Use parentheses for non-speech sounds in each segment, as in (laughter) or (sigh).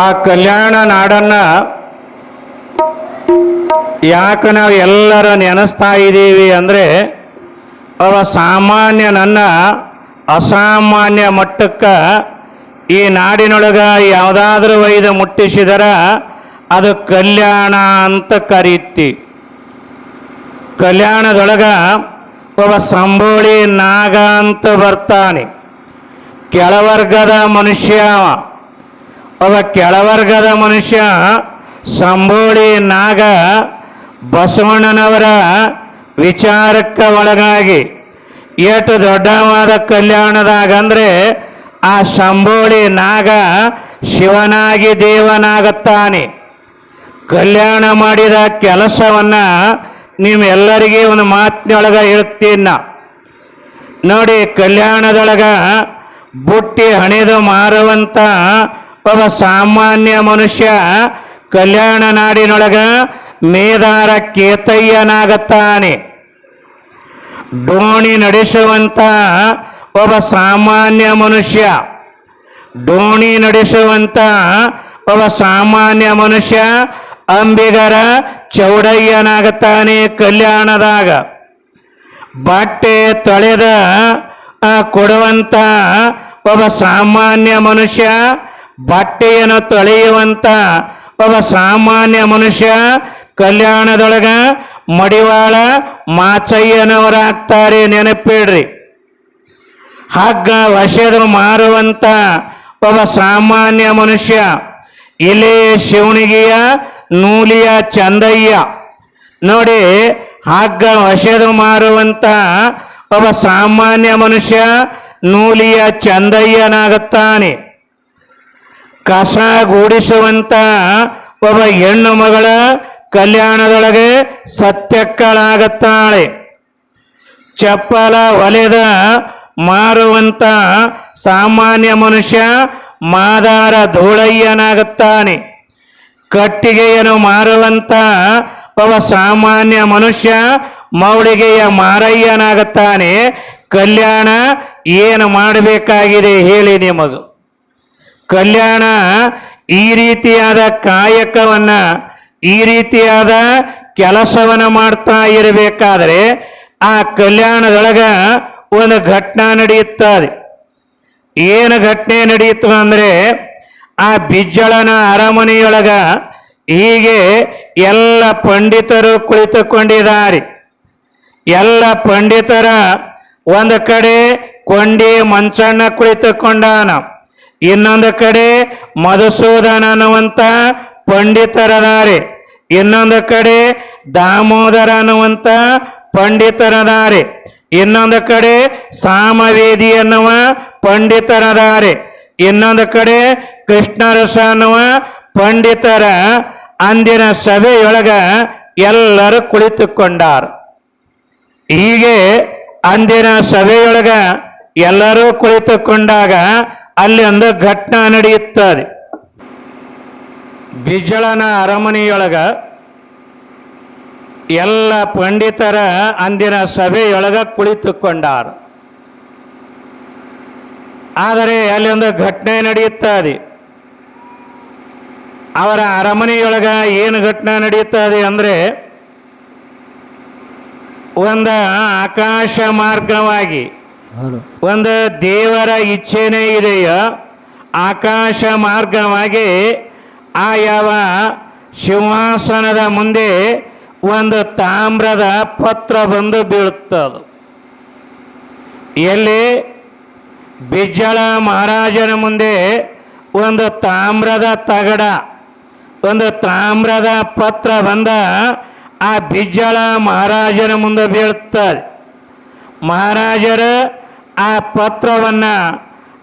ಆ ಕಲ್ಯಾಣ ನಾಡನ್ನ ಯಾಕೆ ನಾವು ಎಲ್ಲರೂ ನೆನೆಸ್ತಾ ಇದ್ದೀವಿ ಅಂದರೆ, ಅವ ಸಾಮಾನ್ಯನನ್ನ ಅಸಾಮಾನ್ಯ ಮಟ್ಟಕ್ಕೆ ಈ ನಾಡಿನೊಳಗೆ ಯಾವುದಾದ್ರೂ ವೈದ ಮುಟ್ಟಿಸಿದರ ಅದು ಕಲ್ಯಾಣ ಅಂತ ಕರೀತಿ ಕಲ್ಯಾಣದೊಳಗ ಒಬ್ಬ ಸಂಬೋಳಿ ನಾಗ ಅಂತ ಬರ್ತಾನೆ ಕೆಳವರ್ಗದ ಮನುಷ್ಯ. ಒಬ್ಬ ಕೆಳವರ್ಗದ ಮನುಷ್ಯ ಸಂಬೋಳಿ ನಾಗ ಬಸವಣ್ಣನವರ ವಿಚಾರಕ್ಕೆ ಒಳಗಾಗಿ ಎಷ್ಟು ದೊಡ್ಡವಾದ ಕಲ್ಯಾಣದಾಗ ಅಂದರೆ ಆ ಸಂಬೋಳಿ ನಾಗ ಶಿವನಾಗಿ ದೇವನಾಗುತ್ತಾನೆ. ಕಲ್ಯಾಣ ಮಾಡಿದ ಕೆಲಸವನ್ನ ನಿಮ್ಮೆಲ್ಲರಿಗೆ ಒಂದು ಮಾತಿನೊಳಗೆ ಹೇಳ್ತೀನ ನೋಡಿ ಕಲ್ಯಾಣದೊಳಗ ಬುಟ್ಟಿ ಹಣೆದು ಮಾರುವಂತ ಒಬ್ಬ ಸಾಮಾನ್ಯ ಮನುಷ್ಯ ಕಲ್ಯಾಣ ನಾಡಿನೊಳಗ ಮೇದಾರ ಕೇತಯ್ಯನಾಗತ್ತಾನೆ. ಡೋಣಿ ನಡೆಸುವಂತ ಒಬ್ಬ ಸಾಮಾನ್ಯ ಮನುಷ್ಯ. ಡೋಣಿ ನಡೆಸುವಂತ ಒಬ್ಬ ಸಾಮಾನ್ಯ ಮನುಷ್ಯ ಅಂಬಿಗರ ಚೌಡಯ್ಯನಾಗತ್ತಾನೆ ಕಲ್ಯಾಣದಾಗ. ಬಟ್ಟೆ ತೊಳೆದ ಕೊಡುವಂತ ಒಬ್ಬ ಸಾಮಾನ್ಯ ಮನುಷ್ಯ ಬಟ್ಟೆಯನ್ನು ತೊಳೆಯುವಂತ ಒಬ್ಬ ಸಾಮಾನ್ಯ ಮನುಷ್ಯ ಕಲ್ಯಾಣದೊಳಗ ಮಡಿವಾಳ ಮಾಚಯ್ಯನವರಾಗ್ತಾರೆ, ನೆನಪಿಡ್ರಿ. ಹಗ್ಗ ವಶದ ಮಾರುವಂತ ಒಬ್ಬ ಸಾಮಾನ್ಯ ಮನುಷ್ಯ, ಇಲ್ಲೇ ಶಿವನಿಗೆಯ ನೂಲಿಯ ಚಂದಯ್ಯ. ನೋಡಿ, ಹಗ್ಗ ವಶದ ಮಾರುವಂತ ಒಬ್ಬ ಸಾಮಾನ್ಯ ಮನುಷ್ಯ ನೂಲಿಯ ಚಂದಯ್ಯನಾಗುತ್ತಾನೆ. ಕಸ ಗೂಡಿಸುವಂತ ಒಬ್ಬ ಹೆಣ್ಣು ಮಗಳ ಕಲ್ಯಾಣದೊಳಗೆ ಸತ್ಯಕ್ಕಳಾಗುತ್ತಾಳೆ. ಚಪ್ಪಲ ಒಲೆದ ಮಾರುವಂತ ಸಾಮಾನ್ಯ ಮನುಷ್ಯ ಮಾದಾರ ಧೂಳಯ್ಯನಾಗುತ್ತಾನೆ. ಕಟ್ಟಿಗೆಯನ್ನು ಮಾರುವಂತ ಒಬ್ಬ ಸಾಮಾನ್ಯ ಮನುಷ್ಯ ಮೌಳಿಗೆಯ ಮಾರಯ್ಯನಾಗುತ್ತಾನೆ. ಕಲ್ಯಾಣ ಏನು ಮಾಡಬೇಕಾಗಿದೆ ಹೇಳಿ ನಿಮಗೂ. ಕಲ್ಯಾಣ ಈ ರೀತಿಯಾದ ಕಾಯಕವನ್ನ, ಈ ರೀತಿಯಾದ ಕೆಲಸವನ್ನ ಮಾಡ್ತಾ ಇರಬೇಕಾದ್ರೆ ಆ ಕಲ್ಯಾಣದೊಳಗ ಒಂದು ಘಟನೆ ನಡೆಯುತ್ತದೆ ಏನು ಘಟನೆ ನಡೆಯಿತು ಅಂದ್ರೆ ಆ ಬಿಜ್ಜಳನ ಅರಮನೆಯೊಳಗ ಹೀಗೆ ಎಲ್ಲ ಪಂಡಿತರು ಕುಳಿತುಕೊಂಡಿದ್ದಾರೆ. ಎಲ್ಲ ಪಂಡಿತರ ಒಂದು ಕಡೆ ಕೊಂಡಿ ಮಂಚಣ್ಣ ಕುಳಿತುಕೊಂಡಾನ. ಇನ್ನೊಂದು ಕಡೆ ಮಧುಸೂದನ ಅನ್ನುವಂತ ಪಂಡಿತರದಾರೆ. ಇನ್ನೊಂದು ಕಡೆ ದಾಮೋದರ ಅನ್ನುವಂತ ಪಂಡಿತರದಾರೆ. ಇನ್ನೊಂದು ಕಡೆ ಸಾಮವೇದಿ ಅನ್ನುವ ಪಂಡಿತರದಾರೆ. ಇನ್ನೊಂದು ಕಡೆ ಕೃಷ್ಣರಸ ಅನ್ನುವ ಪಂಡಿತರ ಅಂದಿನ ಸಭೆಯೊಳಗ ಎಲ್ಲರೂ ಕುಳಿತುಕೊಂಡಾರ. ಹೀಗೆ ಅಂದಿನ ಸಭೆಯೊಳಗ ಎಲ್ಲರೂ ಕುಳಿತುಕೊಂಡಾಗ ಅಲ್ಲಿ ಒಂದು ಘಟನಾ ನಡೆಯುತ್ತದೆ ಬಿಜಳನ ಅರಮನೆಯೊಳಗ ಎಲ್ಲ ಪಂಡಿತರ ಅಂದಿನ ಸಭೆಯೊಳಗ ಕುಳಿತುಕೊಂಡಾರ. ಆದರೆ ಅಲ್ಲಿ ಒಂದು ಘಟನೆ ನಡೆಯುತ್ತದೆ. ಅವರ ಅರಮನೆಯೊಳಗ ಏನು ಘಟನೆ ನಡೆಯುತ್ತದೆ ಅಂದರೆ ಒಂದು ಆಕಾಶ ಮಾರ್ಗವಾಗಿ ಒಂದು ದೇವರ ಇಚ್ಛೆನೇ ಇದೆಯೋ ಆಕಾಶ ಮಾರ್ಗವಾಗಿ ಆ ಯಾವ ಸಿಂಹಾಸನದ ಮುಂದೆ ಒಂದು ತಾಮ್ರದ ಪತ್ರ ಬಂದು ಬೀಳುತ್ತದು. ಎಲ್ಲಿ ಬಿಜ್ಜಳ ಮಹಾರಾಜನ ಮುಂದೆ ಒಂದು ತಾಮ್ರದ ತಗಡ, ಒಂದು ತಾಮ್ರದ ಪತ್ರ ಬಂದ ಆ ಬಿಜ್ಜಳ ಮಹಾರಾಜನ ಮುಂದೆ ಬೀಳುತ್ತದೆ ಮಹಾರಾಜರು ಆ ಪತ್ರವನ್ನ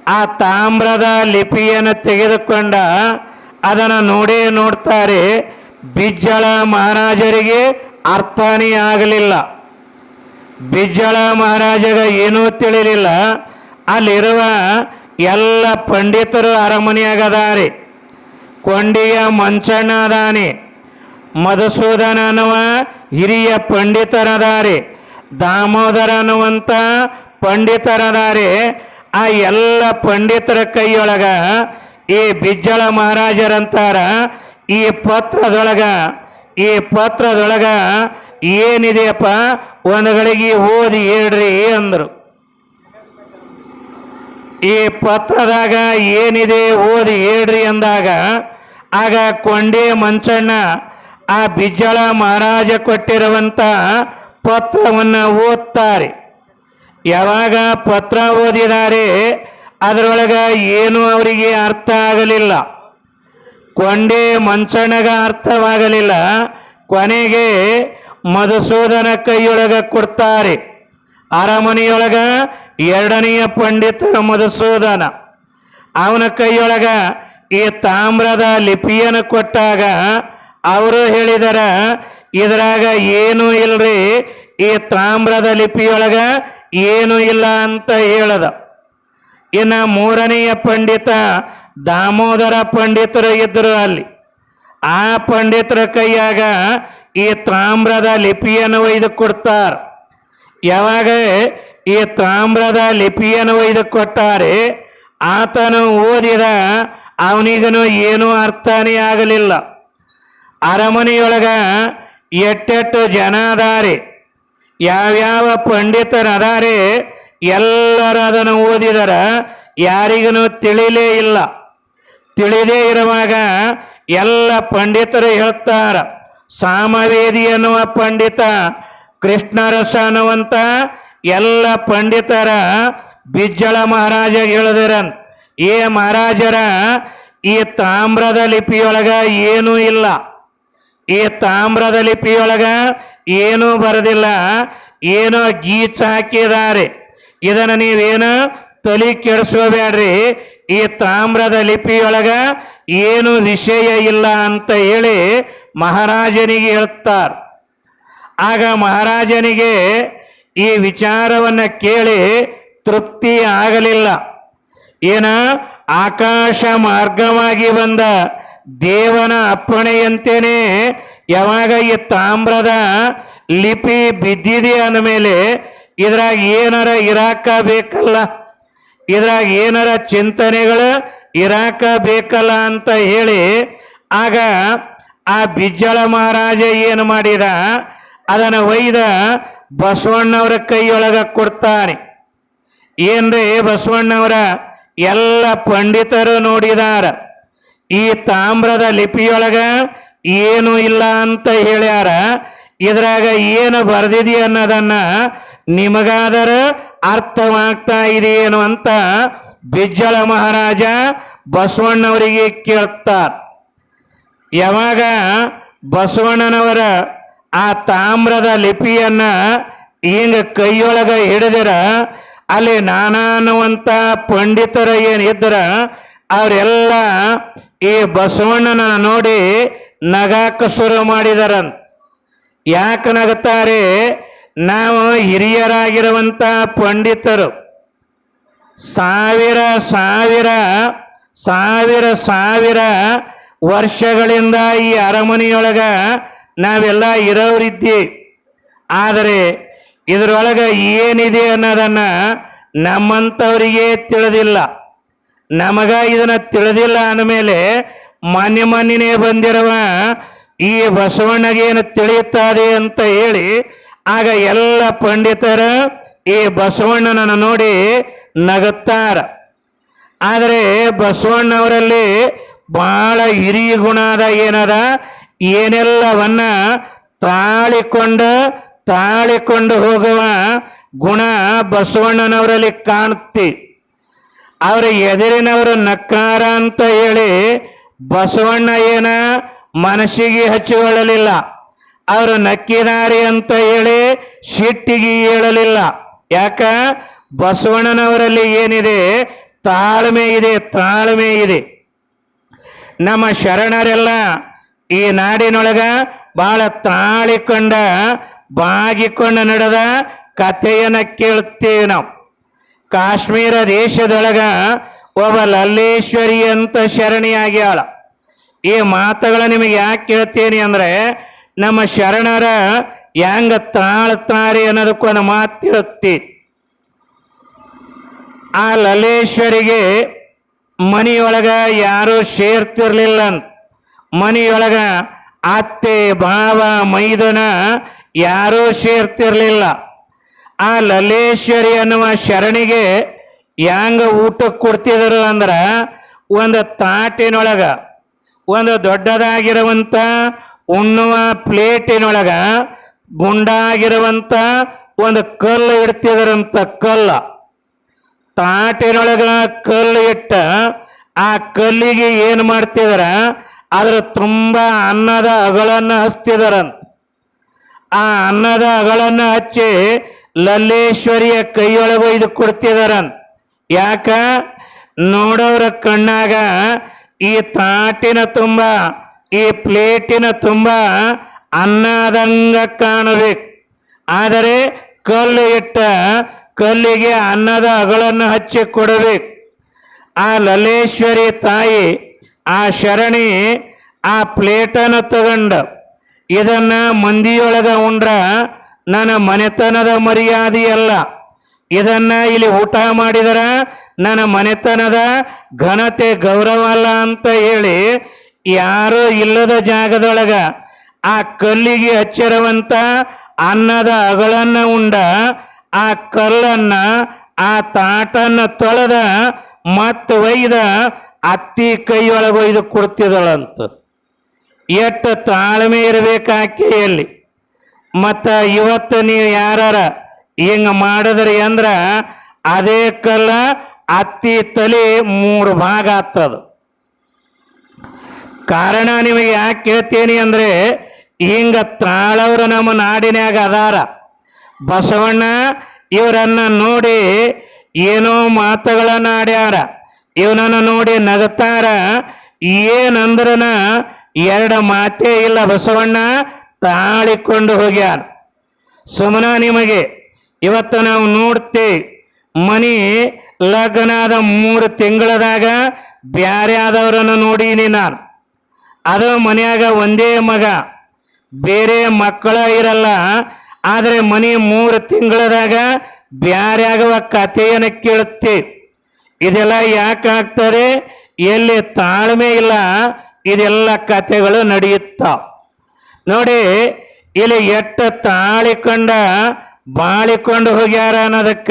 ಆ ತಾಮ್ರದ ಲಿಪಿಯನ್ನು ತೆಗೆದುಕೊಂಡ ಅದನ್ನು ನೋಡೇ ನೋಡ್ತಾರೆ. ಬಿಜ್ಜಳ ಮಹಾರಾಜರಿಗೆ ಅರ್ಥನೇ ಆಗಲಿಲ್ಲ. ಬಿಜ್ಜಳ ಮಹಾರಾಜಗ ಏನೂ ತಿಳಿಲಿಲ್ಲ. ಅಲ್ಲಿರುವ ಎಲ್ಲ ಪಂಡಿತರು ಅರಮನೆಯಾಗದಾರೆ. ಕೊಂಡಿಯ ಮಂಚಣ್ಣ ಅದಾನೆ ಮಧುಸೂದನ ಅನ್ನುವ ಹಿರಿಯ ಪಂಡಿತರದಾರೆ ದಾಮೋದರ ಅನ್ನುವಂಥ ಪಂಡಿತರದಾರೆ, ಆ ಎಲ್ಲ ಪಂಡಿತರ ಕೈಯೊಳಗ ಈ ಬಿಜ್ಜಳ ಮಹಾರಾಜರಂತಾರ, ಈ ಪತ್ರದೊಳಗ ಈ ಪತ್ರದೊಳಗ ಏನಿದೆಯಪ್ಪ? ಒಂದು ಗಳಿಗೆ ಓದಿ ಹೇಳ್ರಿ ಅಂದರು. ಈ ಪತ್ರದಾಗ ಏನಿದೆ ಓದಿ ಹೇಳ್ರಿ ಅಂದಾಗ, ಆಗ ಕೊಂಡೆ ಮಂಚಣ್ಣ ಆ ಬಿಜ್ಜಳ ಮಹಾರಾಜ ಕೊಟ್ಟಿರುವಂತ ಪತ್ರವನ್ನು ಓದ್ತಾರೆ. ಯಾವಾಗ ಪತ್ರ ಓದಿದ್ದಾರೆ, ಅದರೊಳಗೆ ಏನು ಅವರಿಗೆ ಅರ್ಥ ಆಗಲಿಲ್ಲ. ಕೊಂಡೆ ಮಂಚಣ್ಣಗ ಅರ್ಥವಾಗಲಿಲ್ಲ. ಕೊನೆಗೆ ಮಧುಸೂದನ ಕೈಯೊಳಗ ಕೊಡ್ತಾರೆ. ಅರಮನೆಯೊಳಗ ಎರಡನೆಯ ಪಂಡಿತರ ಮಧುಸೂದನ. ಅವನ ಕೈಯೊಳಗ ಈ ತಾಮ್ರದ ಲಿಪಿಯನ್ನು ಕೊಟ್ಟಾಗ, ಅವರು ಹೇಳಿದರ, ಇದರಾಗ ಏನು ಇಲ್ರಿ ಈ ತಾಮ್ರದ ಲಿಪಿಯೊಳಗ ಏನು ಇಲ್ಲ ಅಂತ ಹೇಳದ. ಇನ್ನ ಮೂರನೆಯ ಪಂಡಿತ ದಾಮೋದರ ಪಂಡಿತರು ಇದ್ದರು ಅಲ್ಲಿ. ಆ ಪಂಡಿತರ ಕೈಯಾಗ ಈ ತಾಮ್ರದ ಲಿಪಿಯನ್ನು ಒಯ್ದು ಕೊಡ್ತಾರ. ಯಾವಾಗ ಈ ತಾಮ್ರದ ಲಿಪಿಯನ್ನು ಒಯ್ದು ಕೊಟ್ಟಾರೆ, ಆತನು ಓದಿದ ಅವನಿಗನು ಏನೂ ಅರ್ಥನೇ ಆಗಲಿಲ್ಲ. ಅರಮನೆಯೊಳಗ ಎಟ್ಟೆಟ್ಟು ಜನ ಅದಾರೆ. ಯಾವ್ಯಾವ ಪಂಡಿತರದಾರೆ, ಎಲ್ಲರೂ ಅದನ್ನು ಓದಿದರ ಯಾರಿಗೂ ತಿಳಿಲೇ ಇಲ್ಲ. ತಿಳಿದೇ ಇರುವಾಗ ಎಲ್ಲ ಪಂಡಿತರು ಹೇಳ್ತಾರ, ಸಾಮವೇದಿ ಅನ್ನುವ ಪಂಡಿತ ಕೃಷ್ಣರಸ ಅನ್ನುವಂತ ಎಲ್ಲ ಪಂಡಿತರ ಬಿಜ್ಜಳ ಮಹಾರಾಜ ಹೇಳಿದರ ಏ ಮಹಾರಾಜರ, ಈ ತಾಮ್ರದ ಲಿಪಿಯೊಳಗ ಏನೂ ಇಲ್ಲ. ಈ ತಾಮ್ರದ ಲಿಪಿಯೊಳಗ ಏನೂ ಬರದಿಲ್ಲ. ಏನೋ ಗೀಚ್ ಹಾಕಿದ್ದಾರೆ. ಇದನ್ನು ನೀವೇನು ತಲೆ ಕೆಡಿಸ್ಕೋಬೇಡ್ರಿ. ಈ ತಾಮ್ರದ ಲಿಪಿಯೊಳಗ ಏನು ವಿಷಯ ಇಲ್ಲ ಅಂತ ಹೇಳಿ ಮಹಾರಾಜನಿಗೆ ಹೇಳ್ತಾರೆ. ಆಗ ಮಹಾರಾಜನಿಗೆ ಈ ವಿಚಾರವನ್ನ ಕೇಳಿ ತೃಪ್ತಿ ಆಗಲಿಲ್ಲ. ಏನ? ಆಕಾಶ ಮಾರ್ಗವಾಗಿ ಬಂದ ದೇವನ ಅಪ್ಪಣೆಯಂತೆಯೇ ಯಾವಾಗ ಈ ತಾಮ್ರದ ಲಿಪಿ ಬಿದ್ದಿದೆ ಅಂದಮೇಲೆ ಇದ್ರಾಗ ಏನಾರ ಇರಾಕ ಬೇಕಲ್ಲ? ಇದ್ರಾಗ ಏನಾರ ಚಿಂತನೆಗಳು ಇರಾಕ ಬೇಕಲ್ಲ ಅಂತ ಹೇಳಿ ಆಗ ಆ ಬಿಜ್ಜಳ ಮಹಾರಾಜ ಏನು ಮಾಡಿದ? ಅದನ್ನು ಒಯ್ದ ಬಸವಣ್ಣವರ ಕೈಯೊಳಗ ಕೊಡ್ತಾನೆ. ಏನ್ರಿ ಬಸವಣ್ಣವರ? ಎಲ್ಲ ಪಂಡಿತರು ನೋಡಿದಾರ. ಈ ತಾಮ್ರದ ಲಿಪಿಯೊಳಗ ಏನು ಇಲ್ಲ ಅಂತ ಹೇಳ್ಯಾರ. ಇದ್ರಾಗ ಏನು ಬರ್ದಿದೆ ಅನ್ನೋದನ್ನ ನಿಮಗಾದರ ಅರ್ಥವಾಗ್ತಾ ಇದೆಯೇನು ಅಂತ ಬಿಜ್ಜಳ ಮಹಾರಾಜ ಬಸವಣ್ಣವರಿಗೆ ಕೇಳ್ತಾರ. ಯಾವಾಗ ಬಸವಣ್ಣನವರ ಆ ತಾಮ್ರದ ಲಿಪಿಯನ್ನ ಹಿಂಗ ಕೈಯೊಳಗ ಹಿಡಿದಿರ, ಅಲ್ಲಿ ನಾನಾ ಅನ್ನುವಂತ ಪಂಡಿತರ ಏನಿದ್ರ ಅವರೆಲ್ಲ ಈ ಬಸವಣ್ಣನ ನೋಡಿ ನಗಾಕ ಶುರು ಮಾಡಿದರಂತ ಯಾಕೆ ನಗುತ್ತಾರೆ ನಾವು ಹಿರಿಯರಾಗಿರುವಂಥ ಪಂಡಿತರು. ಸಾವಿರ ಸಾವಿರ ಸಾವಿರ ಸಾವಿರ ವರ್ಷಗಳಿಂದ ಈ ಅರಮನೆಯೊಳಗ ನಾವೆಲ್ಲ ಇರೋರಿದ್ದೀವಿ ಆದರೆ ಇದರೊಳಗ ಏನಿದೆ ಅನ್ನೋದನ್ನ ನಮ್ಮಂಥವರಿಗೆ ತಿಳಿದಿಲ್ಲ. ನಮಗ ಇದನ್ನ ತಿಳಿದಿಲ್ಲ ಅಂದಮೇಲೆ ಮಾನ್ಯ ಮಾನ್ಯನೇ ಬಂದಿರುವ, ಈ ಬಸವಣ್ಣಗೇನು ತಿಳಿಯುತ್ತದೆ ಅಂತ ಹೇಳಿ, ಆಗ ಎಲ್ಲ ಪಂಡಿತರ ಈ ಬಸವಣ್ಣನನ್ನು ನೋಡಿ ನಗುತ್ತಾರ. ಆದರೆ ಬಸವಣ್ಣವರಲ್ಲಿ ಬಹಳ ಹಿರಿಯ ಗುಣದ ಏನದ, ಏನೆಲ್ಲವನ್ನ ತಾಳಿಕೊಂಡು ತಾಳಿಕೊಂಡು ಹೋಗುವ ಗುಣ ಬಸವಣ್ಣನವರಲ್ಲಿ ಕಾಣುತ್ತೆ. ಅವರ ಎದುರಿನವರು ನಕ್ಕಾರ ಅಂತ ಹೇಳಿ ಬಸವಣ್ಣ ಏನ ಮನಸ್ಸಿಗೆ ಹಚ್ಚಿಕೊಳ್ಳಲಿಲ್ಲ. ಅವರು ನಕ್ಕಿನಾರಿ ಅಂತ ಹೇಳಿ ಸಿಟ್ಟಿಗೆ ಹೇಳಲಿಲ್ಲ ಯಾಕ? ಬಸವಣ್ಣನವರಲ್ಲಿ ಏನಿದೆ? ತಾಳ್ಮೆ ಇದೆ ತಾಳ್ಮೆ ಇದೆ. ನಮ್ಮ ಶರಣರೆಲ್ಲ ಈ ನಾಡಿನೊಳಗ ಬಹಳ ತಾಳಿಕೊಂಡ, ಬಾಗಿಕೊಂಡು ನಡೆದ ಕಥೆಯನ್ನು ಕೇಳುತ್ತೇವೆ ನಾವು. ಕಾಶ್ಮೀರ ದೇಶದೊಳಗ ಒಬ್ಬ ಲಲ್ಲೇಶ್ವರಿ ಅಂತ ಶರಣಿ ಆಗ್ಯಾಳ ಈ ಮಾತುಗಳು ನಿಮಗೆ ಯಾಕೆ ಕೇಳ್ತೀನಿ ಅಂದ್ರೆ, ನಮ್ಮ ಶರಣರ ಯಾಂಗ ತಾಳ್ತಾರೆ ಅನ್ನೋದಕ್ಕೊಂದು ಮಾತು ತಿಳುತ್ತಿ ಆ ಲಲ್ಲೇಶ್ವರಿಗೆ ಮನೆಯೊಳಗ ಯಾರು ಸೇರ್ತಿರ್ಲಿಲ್ಲ ಮನಿಯೊಳಗ ಅತ್ತೆ, ಭಾವ, ಮೈದನ ಯಾರೂ ಸೇರ್ತಿರ್ಲಿಲ್ಲ. ಆ ಲಲ್ಲೇಶ್ವರಿ ಅನ್ನುವ ಶರಣಿಗೆ ಹ್ಯಾಂಗ ಊಟಕ್ಕೆ ಕೊಡ್ತಿದ್ರು ಅಂದ್ರೆ ಒಂದು ತಾಟಿನೊಳಗ, ಒಂದು ದೊಡ್ಡದಾಗಿರುವಂತ ಉಣ್ಣುವ ಪ್ಲೇಟಿನೊಳಗ ಗುಂಡಾಗಿರುವಂಥ ಒಂದು ಕಲ್ಲು ಇಡ್ತಿದ್ರಂತ ಕಲ್ಲ. ತಾಟಿನೊಳಗ ಕಲ್ಲು ಇಟ್ಟ ಆ ಕಲ್ಲಿಗೆ ಏನು ಮಾಡ್ತಿದಾರ, ಅದ್ರ ತುಂಬ ಅನ್ನದ ಅಗಳನ್ನ ಹಚ್ತಿದಾರಂತ. ಆ ಅನ್ನದ ಅಗಳನ್ನ ಹಚ್ಚಿ ಲಲ್ಲೇಶ್ವರಿಯ ಕೈಯೊಳಗೆ ಇದು ಕೊಡ್ತಿದಾರಂತ. ಯಾಕ? ನೋಡೋರ ಕಣ್ಣಾಗ ಈ ತಾಟಿನ ತುಂಬ, ಈ ಪ್ಲೇಟಿನ ತುಂಬ ಅನ್ನದಂಗ ಕಾಣಬೇಕು. ಆದರೆ ಕಲ್ಲು ಇಟ್ಟ ಕಲ್ಲಿಗೆ ಅನ್ನದ ಅಗಳನ್ನು ಹಚ್ಚಿ ಕೊಡಬೇಕು. ಆ ಲಲೇಶ್ವರಿ ತಾಯಿ ಆ ಶರಣಿ ಆ ಪ್ಲೇಟನ್ನು ತಗೊಂಡ, ಇದನ್ನ ಮಂದಿಯೊಳಗ ಉಂಡ್ರ ನನ್ನ ಮನೆತನದ ಮರ್ಯಾದೆ ಅಲ್ಲ ಇದನ್ನ ಇಲ್ಲಿ ಊಟ ಮಾಡಿದರ? ನನ್ನ ಮನೆತನದ ಘನತೆ ಗೌರವ ಅಲ್ಲ ಅಂತ ಹೇಳಿ ಯಾರೂ ಇಲ್ಲದ ಜಾಗದೊಳಗ ಆ ಕಲ್ಲಿಗೆ ಹಚ್ಚಿರುವಂತ ಅನ್ನದ ಅಗಳನ್ನ ಉಂಡ ಆ ಕಲ್ಲನ್ನ, ಆ ತಾಟನ್ನ ತೊಳೆದ ಮತ್ತು ಒಯ್ದ ಅತ್ತಿ ಕೈಯೊಳಗೆ ಒಯ್ದು ಕೊಡ್ತಿದಳಂತ ಎಷ್ಟು ತಾಳ್ಮೆ ಇರಬೇಕು ಆಕೆಯಲ್ಲಿ. ಮತ್ತು ಇವತ್ತು ನೀವು ಯಾರ ಹಿಂಗೆ ಮಾಡಿದ್ರಿ ಅಂದ್ರ ಅದೇ ಕಲ್ಲ ಅತ್ತಿ ತಲೆ ಮೂರು ಭಾಗ ಆಗ್ತದ. ಕಾರಣ ನಿಮಗೆ ಯಾಕೆ ಕೇಳ್ತೀನಿ ಅಂದ್ರೆ ಹಿಂಗ ತಾಳವ್ರು ನಮ್ಮ ನಾಡಿನ್ಯಾಗ ಅದಾರ. ಬಸವಣ್ಣ ಇವರನ್ನ ನೋಡಿ ಏನೋ ಮಾತುಗಳನ್ನ ಆಡ್ಯಾರ ಇವನನ್ನ ನೋಡಿ ನಗತಾರ. ಏನಂದ್ರನ ಎರಡು ಮಾತೇ ಇಲ್ಲ ಬಸವಣ್ಣ ತಾಳಿಕೊಂಡು ಹೋಗ್ಯಾರ ಸುಮನ ನಿಮಗೆ ಇವತ್ತು ನಾವು ನೋಡ್ತೇವೆ ಮನಿ ಲಗ್ನಾದ ಮೂರು ತಿಂಗಳದಾಗ ಬ್ಯಾರೆ ಆದವರನ್ನು ನೋಡೀನಿ ನಾನು. ಅದು ಮನೆಯಾಗ ಒಂದೇ ಮಗ, ಬೇರೆ ಮಕ್ಕಳ ಇರಲ್ಲ. ಆದರೆ ಮನೆ ಮೂರು ತಿಂಗಳದಾಗ ಬ್ಯಾರೆ ಆಗುವ ಕಥೆಯನ್ನು ಕೇಳುತ್ತೆ. ಇದೆಲ್ಲ ಯಾಕೆ ಆಗ್ತದೆ ಎಲ್ಲಿ ತಾಳ್ಮೆ ಇಲ್ಲ, ಇದೆಲ್ಲ ಕಥೆಗಳು ನಡೆಯುತ್ತ. ನೋಡಿ, ಇಲ್ಲಿ ಎಟ್ಟ ತಾಳಿಕೊಂಡ ಬಾಳಿಕೊಂಡು ಹೋಗ್ಯಾರ ಅನ್ನೋದಕ್ಕ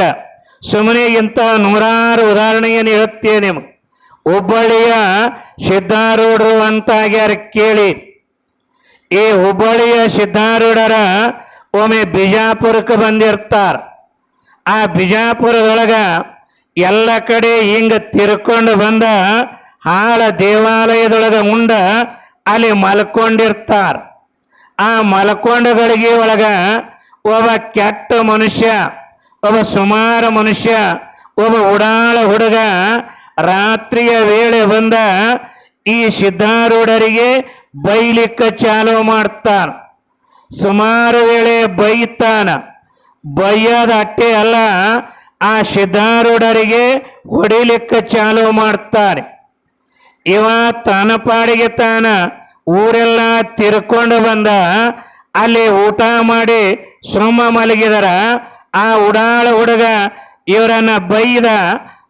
ಸುಮ್ಮನೆ ಇಂಥ ನೂರಾರು ಉದಾಹರಣೆಯನ್ನು ಹೇಳುತ್ತೇನೆ ನಿಮ್ಗೆ. ಹುಬ್ಬಳ್ಳಿಯ ಸಿದ್ಧಾರೂಢರು ಅಂತ ಆಗ್ಯಾರ ಕೇಳಿ. ಈ ಹುಬ್ಬಳ್ಳಿಯ ಸಿದ್ಧಾರೂಢರ ಒಮ್ಮೆ ಬಿಜಾಪುರಕ್ಕೆ ಬಂದಿರ್ತಾರ. ಆ ಬಿಜಾಪುರದೊಳಗ ಎಲ್ಲ ಕಡೆ ಹಿಂಗ ತಿರ್ಕೊಂಡು ಬಂದ ಹಾಳ ದೇವಾಲಯದೊಳಗ ಉಂಡ ಅಲ್ಲಿ ಮಲ್ಕೊಂಡಿರ್ತಾರ. ಆ ಮಲ್ಕೊಂಡಗಳಿಗೆ ಒಳಗ ಒಬ್ಬ ಕೆಟ್ಟ ಮನುಷ್ಯ, ಒಬ್ಬ ಸುಮಾರ ಮನುಷ್ಯ, ಒಬ್ಬ ಉಡಾಳ ಹುಡುಗ ರಾತ್ರಿಯ ವೇಳೆ ಬಂದ ಈ ಸಿದ್ಧಾರೂಢರಿಗೆ ಬೈಲಿಕ್ಕೆ ಚಾಲು ಮಾಡ್ತಾನ. ಸುಮಾರು ವೇಳೆ ಬೈತಾನ. ಬೈಯದ ಅಟ್ಟೆ ಅಲ್ಲ, ಆ ಸಿದ್ಧಾರೂಢರಿಗೆ ಹೊಡಿಲಿಕ್ಕ ಚಾಲು ಮಾಡ್ತಾನೆ. ಇವ ತನ್ನ ಪಾಡಿಗೆ ತಾನ ಊರೆಲ್ಲ ತಿರ್ಕೊಂಡು ಬಂದ, ಅಲ್ಲಿ ಊಟ ಮಾಡಿ ಸುಮ್ಮ ಮಲಗಿದರ ಆ ಉಡಾಳ ಹುಡುಗ ಇವರನ್ನ ಬೈದ,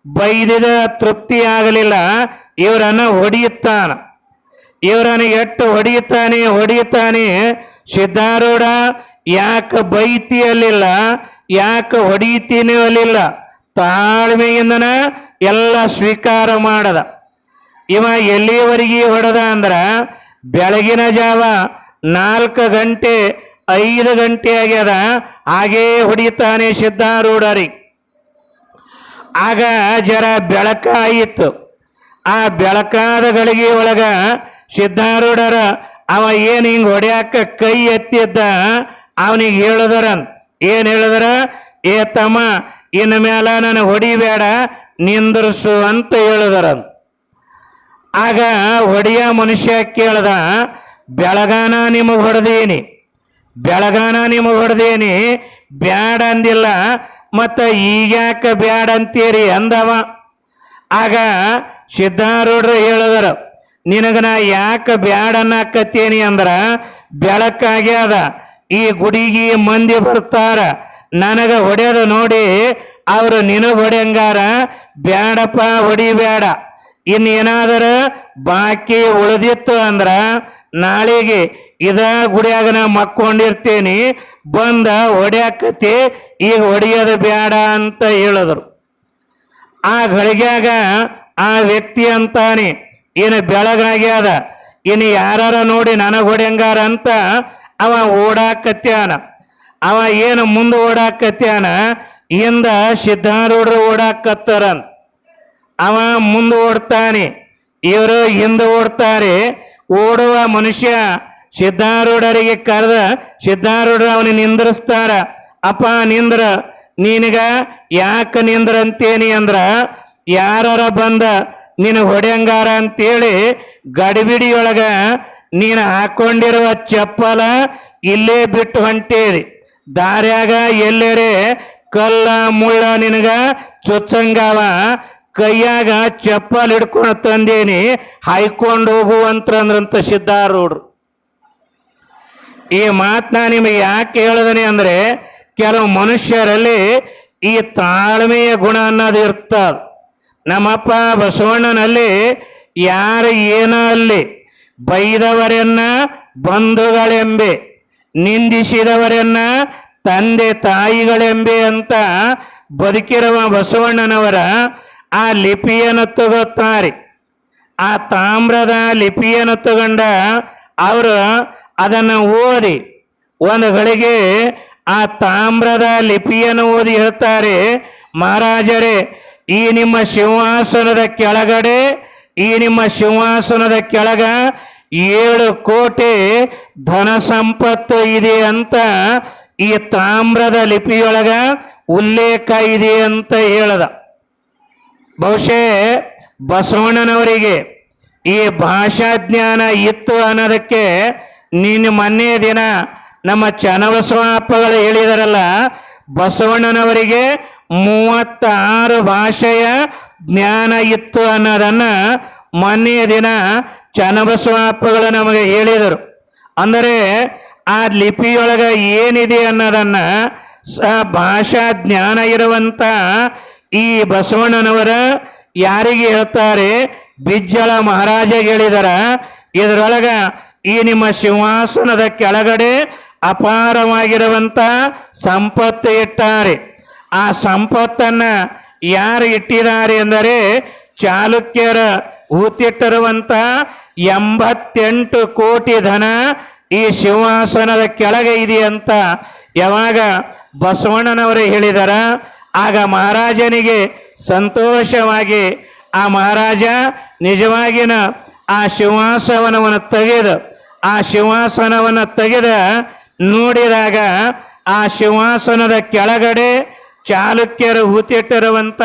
ಬೈದಿದ ತೃಪ್ತಿ ಆಗಲಿಲ್ಲ. ಇವರನ್ನ ಹೊಡೆಯುತ್ತಾನ. ಇವರನ್ನ ಎಟ್ಟು ಹೊಡೆಯುತ್ತಾನೆ ಹೊಡೆಯುತ್ತಾನೆ. ಸಿದ್ಧಾರೂಢ, ಯಾಕೆ ಅಲ್ಲಿಲ್ಲ ಯಾಕೆ ಹೊಡಿತೀನಿ ಅಲ್ಲಿಲ್ಲ. ತಾಳ್ಮೆಯಿಂದನ ಎಲ್ಲ ಸ್ವೀಕಾರ ಮಾಡದ. ಇವ ಎಲ್ಲಿಯವರೆಗೆ ಹೊಡೆದ ಅಂದ್ರ, ಬೆಳಗಿನ ಜಾವ ನಾಲ್ಕು ಗಂಟೆ ಐದು ಗಂಟೆ ಆಗ್ಯದ, ಹಾಗೇ ಹೊಡಿತಾನೆ ಸಿದ್ಧಾರೂಢರಿ. ಆಗ ಜರ ಬೆಳಕಾಯಿತು ಆ ಬೆಳಕಾದ ಗಳಿಗೆ ಒಳಗ ಸಿದ್ಧಾರೂಢರ ಅವ ಏನು ಹಿಂಗೆ ಹೊಡ್ಯಾಕ ಕೈ ಎತ್ತಿದ್ದ, ಅವನಿಗೆ ಹೇಳಿದರ, ಏನು ಹೇಳಿದರ, ಏ ತಮ್ಮ ಇನ್ನು ಮೇಲೆ ನನಗೆ ಹೊಡಿಬೇಡ ನಿಂದ್ರಸು ಅಂತ ಹೇಳಿದರ. ಆಗ ಹೊಡೆಯ ಮನುಷ್ಯ ಕೇಳ್ದ, ಬೆಳಗಾನ ನಿಮಗೆ ಹೊಡೆದೇನಿ. ಬೆಳಗಾನ ನಿಮಗೆ ಹೊಡೆದೇನಿ. ಬ್ಯಾಡ ಅಂದಿಲ್ಲ. ಮತ್ತು ಈಗ್ಯಾಕ ಬ್ಯಾಡ ಅಂತೀರಿ ಅಂದವ. ಆಗ ಸಿದ್ಧಾರೂಢರು ಹೇಳಿದರು, ನಿನಗೆ ನಾ ಯಾಕೆ ಬ್ಯಾಡ ಅನ್ನಕತ್ತೀನಿ ಅಂದ್ರ ಬೆಳಕಾಗ್ಯಾದ ಈ ಗುಡಿಗೆ ಮಂದಿ ಬರ್ತಾರ. ನನಗೆ ಹೊಡೆದು ನೋಡಿ ಅವರು ನಿನಗೆ ಹೊಡೆಯಂಗಾರ. ಬ್ಯಾಡಪ್ಪ, ಹೊಡಿಬೇಡ. ಇನ್ನೇನಾದರೂ ಬಾಕಿ ಉಳಿದಿತ್ತು ಅಂದ್ರೆ ನಾಳೆಗೆ ಇದ ಗುಡಿಯಾಗ ನಾ ಮಕ್ಕೊಂಡಿರ್ತೀನಿ, ಬಂದ ಹೊಡ್ಯಾಕತಿ, ಈಗ ಹೊಡಿಯೋದು ಬೇಡ ಅಂತ ಹೇಳಿದ್ರು. ಆ ಗಳಿಗ್ಯಾಗ ಆ ವ್ಯಕ್ತಿ ಅಂತಾನೆ ಏನು ಬೆಳಗಾಗ್ಯಾದ ಇನ್ನು ಯಾರ ನೋಡಿ ನನಗೆ ಹೊಡೆಂಗಾರ ಅಂತ ಅವ ಓಡಾಕತ್ಯಾನ. ಅವ ಏನು ಮುಂದೆ ಓಡಾಕತ್ಯಾನ, ಇಂದ ಸಿದ್ಧಾರೂಢರು ಓಡಾಕತ್ತಾರ ಅವ ಮುಂದೆ ಓಡ್ತಾನೆ, ಇವರು ಹಿಂದೆ ಓಡ್ತಾರೆ, ಓಡುವ ಮನುಷ್ಯ ಸಿದ್ಧಾರೂಢರಿಗೆ ಕರೆದ ಸಿದ್ಧಾರೂಢರು ಅವನ ನಿಂದ್ರಿಸ್ತಾರ. ಅಪ್ಪ ನಿಂದ್ರ, ನಿನಗ ಯಾಕೆ ನಿಂದ್ರ ಅಂತೇನಿ ಅಂದ್ರ ಯಾರ ಬಂದ ನಿನ್ನ ಹೊಡೆಯಂಗಾರ ಅಂತೇಳಿ ಗಡಿಬಿಡಿಯೊಳಗ ನೀನು ಹಾಕೊಂಡಿರುವ ಚಪ್ಪಲ ಇಲ್ಲೇ ಬಿಟ್ಟು ಹೊಂಟೇರಿ. ದಾರ್ಯಾಗ ಎಲ್ಲೆರೆ ಕಲ್ಲ ಮುಳ್ಳ ನಿನಗ ಚೊಚ್ಚಂಗಾವ. ಕೈಯಾಗ ಚಪ್ಪಲ್ ಹಿಡ್ಕೊಂಡು ತಂದೇನಿ, ಹಾಯ್ಕೊಂಡು ಹೋಗುವಂತ್ರಂದ್ರಂತ ಸಿದ್ಧಾರೂಢರು. ಈ ಮಾತನ್ನ ನಿಮಗೆ ಯಾಕೆ ಹೇಳಿದನೆ ಅಂದ್ರೆ ಕೆಲವು ಮನುಷ್ಯರಲ್ಲಿ ಈ ತಾಳ್ಮೆಯ ಗುಣ ಅನ್ನೋದು ಇರ್ತದೆ. ನಮ್ಮಪ್ಪ ಬಸವಣ್ಣನಲ್ಲಿ ಯಾರು ಏನೋ ಅಲ್ಲಿ ಬೈದವರನ್ನ ಬಂಧುಗಳೆಂಬೆ, ನಿಂದಿಸಿದವರನ್ನ ತಂದೆ ತಾಯಿಗಳೆಂಬೆ ಅಂತ ಬದುಕಿರುವ ಬಸವಣ್ಣನವರ ಆ ಲಿಪಿಯನ್ನು ತಗೋತಾರೆ. ಆ ತಾಮ್ರದ ಲಿಪಿಯನ್ನು ತಗೊಂಡ ಅವರು ಅದನ್ನು ಓದಿ, ಒಂದು ಗಳಿಗೆ ಆ ತಾಮ್ರದ ಲಿಪಿಯನ್ನು ಓದಿ ಹೇಳ್ತಾರೆ, ಮಹಾರಾಜರೇ, ಈ ನಿಮ್ಮ ಸಿಂಹಾಸನದ ಕೆಳಗಡೆ, ಈ ನಿಮ್ಮ ಸಿಂಹಾಸನದ ಕೆಳಗ ಏಳು ಕೋಟಿ ಧನ ಸಂಪತ್ತು ಇದೆ ಅಂತ ಈ ತಾಮ್ರದ ಲಿಪಿಯೊಳಗ ಉಲ್ಲೇಖ ಇದೆ ಅಂತ ಹೇಳದ. ಬಹುಶಃ ಬಸವಣ್ಣನವರಿಗೆ ಈ ಭಾಷಾ ಜ್ಞಾನ ಇತ್ತು ಅನ್ನೋದಕ್ಕೆ ನಿನ್ನ ಮೊನ್ನೆ ದಿನ ನಮ್ಮ ಚನ್ನಬಸವಪ್ಪಗಳು ಹೇಳಿದರಲ್ಲ, ಬಸವಣ್ಣನವರಿಗೆ ಮೂವತ್ತಾರು ಭಾಷೆಯ ಜ್ಞಾನ ಇತ್ತು ಅನ್ನೋದನ್ನ ಮೊನ್ನೆ ದಿನ ಚನ್ನಬಸವಪ್ಪಗಳು ನಮಗೆ ಹೇಳಿದರು. ಅಂದರೆ ಆ ಲಿಪಿಯೊಳಗೆ ಏನಿದೆ ಅನ್ನೋದನ್ನ ಸ ಭಾಷಾ ಜ್ಞಾನ ಇರುವಂತ ಈ ಬಸವಣ್ಣನವರ ಯಾರಿಗೆ ಹೇಳ್ತಾರೆ, ಬಿಜ್ಜಳ ಮಹಾರಾಜಗೆ ಹೇಳಿದರ. ಇದರೊಳಗ ಈ ನಿಮ್ಮ ಸಿಂಹಾಸನದ ಕೆಳಗಡೆ ಅಪಾರವಾಗಿರುವಂತ ಸಂಪತ್ತು ಇಟ್ಟಾರೆ. ಆ ಸಂಪತ್ತನ್ನ ಯಾರು ಇಟ್ಟಿದ್ದಾರೆ ಎಂದರೆ ಚಾಲುಕ್ಯರ ಹೂತಿಟ್ಟಿರುವಂತ ಎಂಬತ್ತೆಂಟು ಕೋಟಿ ಧನ ಈ ಸಿಂಹಾಸನದ ಕೆಳಗೆ ಇದೆ ಅಂತ ಯಾವಾಗ ಬಸವಣ್ಣನವರು ಹೇಳಿದರ. ಆಗ ಮಹಾರಾಜನಿಗೆ ಸಂತೋಷವಾಗಿ ಆ ಮಹಾರಾಜ ನಿಜವಾಗಿನ ಆ ಸಿಂಹಾಸವನವನ್ನು ತೆಗೆದು ಆ ಸಿಂಹಾಸನವನ್ನು ತೆಗೆದ ನೋಡಿದಾಗ ಆ ಸಿಂಹಾಸನದ ಕೆಳಗಡೆ ಚಾಲುಕ್ಯರು ಹೂತಿಟ್ಟಿರುವಂಥ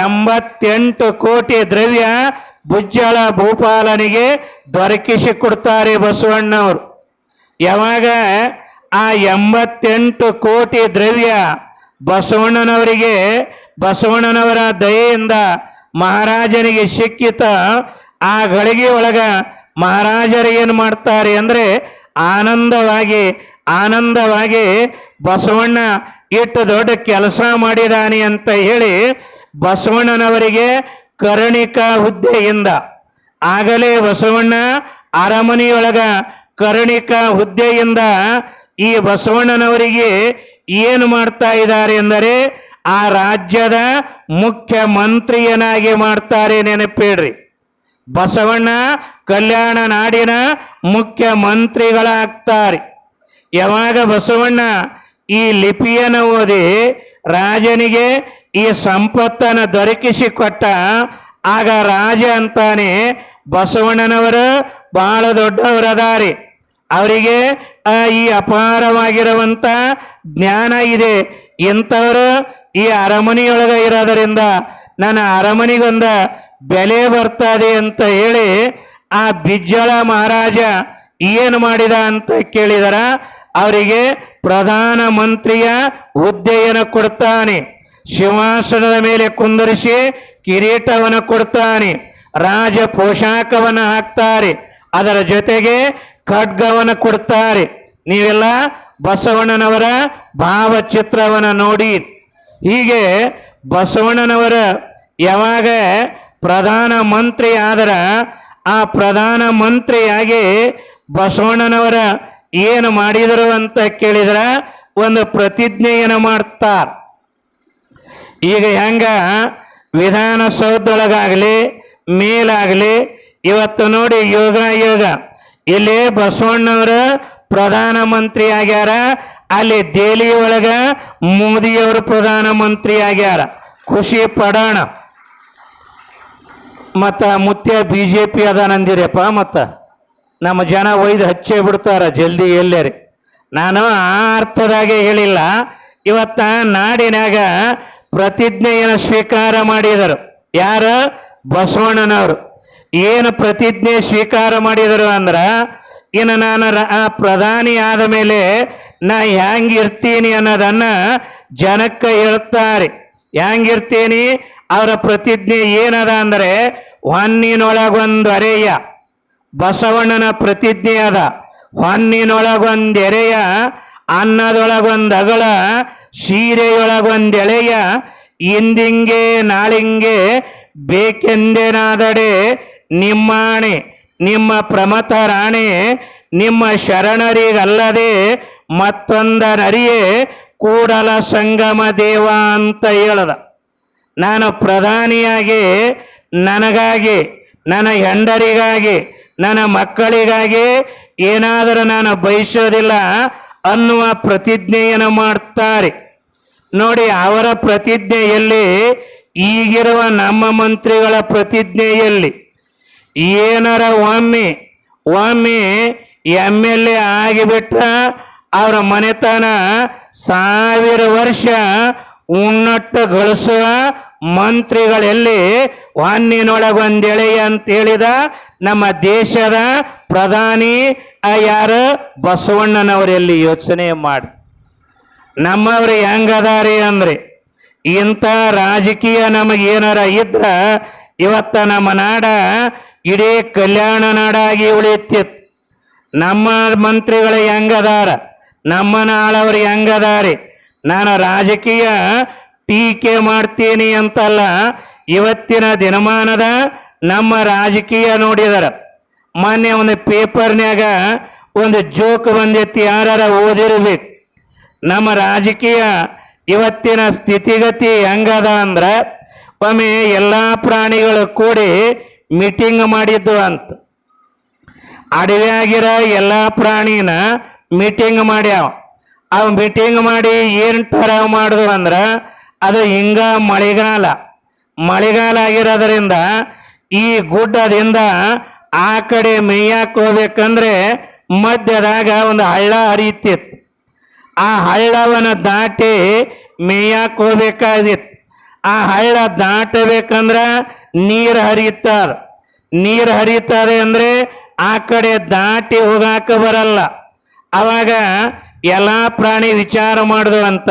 ಎಂಬತ್ತೆಂಟು ಕೋಟಿ ದ್ರವ್ಯ ಬುಜ್ಜಳ ಭೂಪಾಲನಿಗೆ ದೊರಕಿಸಿ ಕೊಡ್ತಾರೆ ಬಸವಣ್ಣವರು. ಯಾವಾಗ ಆ ಎಂಬತ್ತೆಂಟು ಕೋಟಿ ದ್ರವ್ಯ ಬಸವಣ್ಣನವರಿಗೆ, ಬಸವಣ್ಣನವರ ದಯೆಯಿಂದ ಮಹಾರಾಜನಿಗೆ ಸಿಕ್ಕಿತ ಆ ಗಳಿಗೆ ಒಳಗ ಮಹಾರಾಜರು ಏನು ಮಾಡ್ತಾರೆ ಅಂದ್ರೆ ಆನಂದವಾಗಿ ಆನಂದವಾಗಿ ಬಸವಣ್ಣ ಇಟ್ಟು ದೊಡ್ಡ ಕೆಲಸ ಮಾಡಿದಾನೆ ಅಂತ ಹೇಳಿ ಬಸವಣ್ಣನವರಿಗೆ ಕರ್ಣಿಕಾ ಹುದ್ದೆಯಿಂದ, ಆಗಲೇ ಬಸವಣ್ಣ ಅರಮನೆಯೊಳಗ ಕರ್ಣಿಕಾ ಹುದ್ದೆಯಿಂದ ಈ ಬಸವಣ್ಣನವರಿಗೆ ಏನು ಮಾಡ್ತಾ ಇದ್ದಾರೆ ಎಂದರೆ ಆ ರಾಜ್ಯದ ಮುಖ್ಯಮಂತ್ರಿಯನಾಗಿ ಮಾಡ್ತಾರೆ ನೆನಪಿಡ್ರಿ. ಬಸವಣ್ಣ ಕಲ್ಯಾಣ ನಾಡಿನ ಮುಖ್ಯಮಂತ್ರಿಗಳಾಗ್ತಾರೆ. ಯಾವಾಗ ಬಸವಣ್ಣ ಈ ಲಿಪಿಯನ್ನು ಓದಿ ರಾಜನಿಗೆ ಈ ಸಂಪತ್ತನ್ನು ದೊರಕಿಸಿಕೊಟ್ಟ, ಆಗ ರಾಜ ಅಂತಾನೆ ಬಸವಣ್ಣನವರು ಬಹಳ ದೊಡ್ಡವರದಾರಿ. ಅವರಿಗೆ ಈ ಅಪಾರವಾಗಿರುವಂಥ ಜ್ಞಾನ ಇದೆ. ಇಂಥವರು ಈ ಅರಮನೆಯೊಳಗೆ ಇರೋದರಿಂದ ನನ್ನ ಅರಮನೆಗೊಂದ ಬೆಲೆ ಬರ್ತದೆ ಅಂತ ಹೇಳಿ ಆ ಬಿಜ್ಜಳ ಮಹಾರಾಜ ಏನು ಮಾಡಿದ ಅಂತ ಕೇಳಿದರ, ಅವರಿಗೆ ಪ್ರಧಾನ ಮಂತ್ರಿಯ ಹುದ್ದೆಯನ್ನು ಕೊಡ್ತಾನೆ. ಸಿಂಹಾಸನದ ಮೇಲೆ ಕುಂದರಿಸಿ ಕಿರೀಟವನ್ನು ಕೊಡ್ತಾನೆ. ರಾಜ ಪೋಷಾಕವನ್ನು ಹಾಕ್ತಾರೆ. ಅದರ ಜೊತೆಗೆ ಖಡ್ಗವನ್ನು ಕೊಡ್ತಾರೆ. ನೀವೆಲ್ಲ ಬಸವಣ್ಣನವರ ಭಾವಚಿತ್ರವನ್ನು ನೋಡಿ. ಹೀಗೆ ಬಸವಣ್ಣನವರ ಯಾವಾಗ ಪ್ರಧಾನ ಮಂತ್ರಿ ಆದ್ರ ಆ ಪ್ರಧಾನ ಮಂತ್ರಿಯಾಗಿ ಬಸವಣ್ಣನವರ ಏನು ಮಾಡಿದರು ಅಂತ ಕೇಳಿದ್ರ ಒಂದು ಪ್ರತಿಜ್ಞೆಯನ್ನು ಮಾಡ್ತಾರ. ಈಗ ಹೆಂಗ? ವಿಧಾನಸೌಧದೊಳಗಾಗಲಿ, ಮೇಲಾಗಲಿ, ಇವತ್ತು ನೋಡಿ ಯೋಗ ಯೋಗ. ಇಲ್ಲಿ ಬಸವಣ್ಣವರ ಪ್ರಧಾನ ಮಂತ್ರಿ ಆಗ್ಯಾರ, ಅಲ್ಲಿ ದೆಹಲಿ ಮೋದಿಯವರು ಪ್ರಧಾನ ಮಂತ್ರಿ ಆಗ್ಯಾರ. ಖುಷಿ ಪಡೋಣ. ಮತ್ತ ಮುತ್ಯ ಬಿ ಜೆ ಪಿ ಅದಾನಂದಿರಪ್ಪ ಮತ್ತು ನಮ್ಮ ಜನ ಒಯ್ದು ಹಚ್ಚೇ ಬಿಡ್ತಾರ ಜಲ್ದಿ ಎಲ್ಲೇರಿ. ನಾನು ಆ ಅರ್ಥದಾಗೆ ಹೇಳಿಲ್ಲ. ಇವತ್ತ ನಾಡಿನಾಗ ಪ್ರತಿಜ್ಞೆಯನ್ನು ಸ್ವೀಕಾರ ಮಾಡಿದರು. ಯಾರು? ಬಸವಣ್ಣನವರು. ಏನು ಪ್ರತಿಜ್ಞೆ ಸ್ವೀಕಾರ ಮಾಡಿದರು ಅಂದ್ರೆ, ಇನ್ನು ನಾನು ಪ್ರಧಾನಿ ಆದ ಮೇಲೆ ನಾ ಹ್ಯಾಂಗಿರ್ತೀನಿ ಅನ್ನೋದನ್ನ ಜನಕ್ಕೆ ಹೇಳ್ತಾರೆ. ಹೆಂಗಿರ್ತೀನಿ ಅವರ ಪ್ರತಿಜ್ಞೆ ಏನದ ಅಂದರೆ, ಹೊನ್ನಿನೊಳಗೊಂದು ಅರೆಯ ಬಸವಣ್ಣನ ಪ್ರತಿಜ್ಞೆ ಅದ. ಹೊನ್ನಿನೊಳಗೊಂದು ಎರೆಯ, ಅನ್ನದೊಳಗೊಂದು ಅಗಳ ಸೀರೆಯೊಳಗೊಂದು ಎಳೆಯ ಇಂದಿಂಗೆ ನಾಳಿಂಗೆ ಬೇಕೆಂದೆನಾದಡೆ, ನಿಮ್ಮಾಣೆ, ನಿಮ್ಮ ಪ್ರಮಥ ರಾಣೆ, ನಿಮ್ಮ ಶರಣರಿಗಲ್ಲದೆ ಮತ್ತೊಂದನರಿಯೇ, ಕೂಡಲ ಸಂಗಮ ದೇವ ಅಂತ ಹೇಳದ. ನಾನು ಪ್ರಧಾನಿಯಾಗಿ, ನನಗಾಗಿ, ನನ್ನ ಹೆಂಡರಿಗಾಗಿ, ನನ್ನ ಮಕ್ಕಳಿಗಾಗಿ ಏನಾದರೂ ನಾನು ಬಯಸೋದಿಲ್ಲ ಅನ್ನುವ ಪ್ರತಿಜ್ಞೆಯನ್ನು ಮಾಡ್ತಾರೆ. ನೋಡಿ, ಅವರ ಪ್ರತಿಜ್ಞೆಯಲ್ಲಿ ಈಗಿರುವ ನಮ್ಮ ಮಂತ್ರಿಗಳ ಪ್ರತಿಜ್ಞೆಯಲ್ಲಿ ಏನಾರ ಒಮ್ಮೆ ಒಮ್ಮೆ ಎಂ ಎಲ್ ಎ ಆಗಿಬಿಟ್ರ ಅವರ ಮನೆತನ ಸಾವಿರ ವರ್ಷ ಉನ್ನಟ್ಟು ಗಳಿಸುವ ಮಂತ್ರಿಗಳಲ್ಲಿ ಹೊನ್ನಿನೊಳಗೊಂದೆಳೆಯ ಅಂತ ಹೇಳಿದ ನಮ್ಮ ದೇಶದ ಪ್ರಧಾನಿ ಯಾರು? ಬಸವಣ್ಣನವರಲ್ಲಿ ಯೋಚನೆ ಮಾಡಿ. ನಮ್ಮವ್ರು ಹೆಂಗದಾರಿ ಅಂದ್ರೆ, ಇಂಥ ರಾಜಕೀಯ ನಮಗೆ ಏನಾರ ಇದ್ರ, ಇವತ್ತ ನಮ್ಮ ನಾಡ ಇಡೀ ಕಲ್ಯಾಣ ನಾಡಾಗಿ ಉಳಿಯುತ್ತಿತ್ತು. ನಮ್ಮ ಮಂತ್ರಿಗಳು ಹೆಂಗದಾರ? ನಮ್ಮ ನಾಳವ್ರು ಹೆಂಗದಾರಿ? ನಾನು ರಾಜಕೀಯ ಟೀಕೆ ಮಾಡ್ತೀನಿ ಅಂತಲ್ಲ ಇವತ್ತಿನ ದಿನಮಾನದ ನಮ್ಮ ರಾಜಕೀಯ ನೋಡಿದಾರ. ಮೊನ್ನೆ ಒಂದು ಪೇಪರ್ನ್ಯಾಗ ಒಂದು ಜೋಕ್ ಬಂದಿತ್ತು ಯಾರ ಓದಿರ್ಬೇಕು. ನಮ್ಮ ರಾಜಕೀಯ ಇವತ್ತಿನ ಸ್ಥಿತಿಗತಿ ಹೆಂಗದ ಅಂದ್ರೆ, ಒಮ್ಮೆ ಎಲ್ಲ ಪ್ರಾಣಿಗಳು ಕೂಡಿ ಮೀಟಿಂಗ್ ಮಾಡಿದ್ದು ಅಂತ. ಅಡವ್ಯಾಗಿರೋ ಎಲ್ಲ ಪ್ರಾಣಿನ ಮೀಟಿಂಗ್ ಮಾಡ್ಯಾವ. ಅವು ಮೀಟಿಂಗ್ ಮಾಡಿ ಏನು ಟರಾವ್ ಮಾಡಿದ್ರು ಅಂದ್ರೆ ಅದು ಹಿಂಗ ಮಳೆಗಾಲ. ಮಳೆಗಾಲ ಆಗಿರೋದ್ರಿಂದ ಈ ಗುಡ್ಡದಿಂದ ಆ ಕಡೆ ಮೇಯಕ್ಕೆ ಹೋಗ್ಬೇಕಂದ್ರೆ ಮಧ್ಯದಾಗ ಒಂದು ಹಳ್ಳ ಹರಿಯುತ್ತಿತ್ತು. ಆ ಹಳ್ಳವನ್ನು ದಾಟಿ ಮೇಯಕ್ಕೆ ಹೋಗ್ಬೇಕಾಗಿತ್ತು. ಆ ಹಳ್ಳ ದಾಟಬೇಕಂದ್ರೆ ನೀರು ಹರಿಯುತ್ತಾರ. ನೀರು ಹರಿತಾರೆ ಅಂದ್ರೆ ಆ ಕಡೆ ದಾಟಿ ಹೋಗಾಕ ಬರಲ್ಲ. ಅವಾಗ ಎಲ್ಲ ಪ್ರಾಣಿ ವಿಚಾರ ಮಾಡುದು ಅಂತ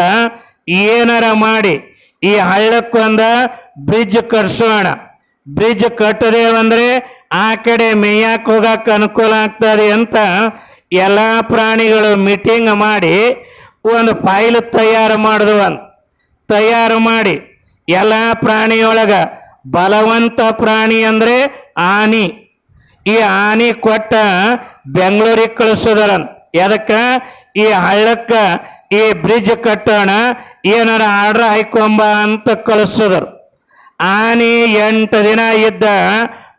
ಏನಾರ ಮಾಡಿ, ಈ ಹಳ್ಳಕ್ಕೊಂದ ಬ್ರಿಡ್ಜ್ ಕಟ್ಸೋಣ. ಬ್ರಿಡ್ಜ್ ಕಟ್ಟದೇವಂದ್ರೆ ಆ ಕಡೆ ಮೇಯಕ್ಕೆ ಹೋಗಕ್ಕೆ ಅನುಕೂಲ ಆಗ್ತದೆ ಅಂತ ಎಲ್ಲ ಪ್ರಾಣಿಗಳು ಮೀಟಿಂಗ್ ಮಾಡಿ ಒಂದು ಫೈಲ್ ತಯಾರು ಮಾಡಿದ್ವು ತಯಾರು ಮಾಡಿ ಎಲ್ಲ ಪ್ರಾಣಿಯೊಳಗ ಬಲವಂತ ಪ್ರಾಣಿ ಅಂದ್ರೆ ಆನಿ. ಈ ಆನಿ ಕೊಟ್ಟ ಬೆಂಗಳೂರಿಗೆ ಕಳಿಸೋದರಂತ ಎದಕ್ಕೆ? ಈ ಹಳ್ಳಕ್ಕ ಈ ಬ್ರಿಡ್ಜ್ ಕಟ್ಟೋಣ ಏನಾರ ಆರ್ಡ್ರ್ ಹಾಕೊಂಬ ಅಂತ ಕಳಿಸಿದ್ರು. ಆನೆ ಎಂಟು ದಿನ ಇದ್ದ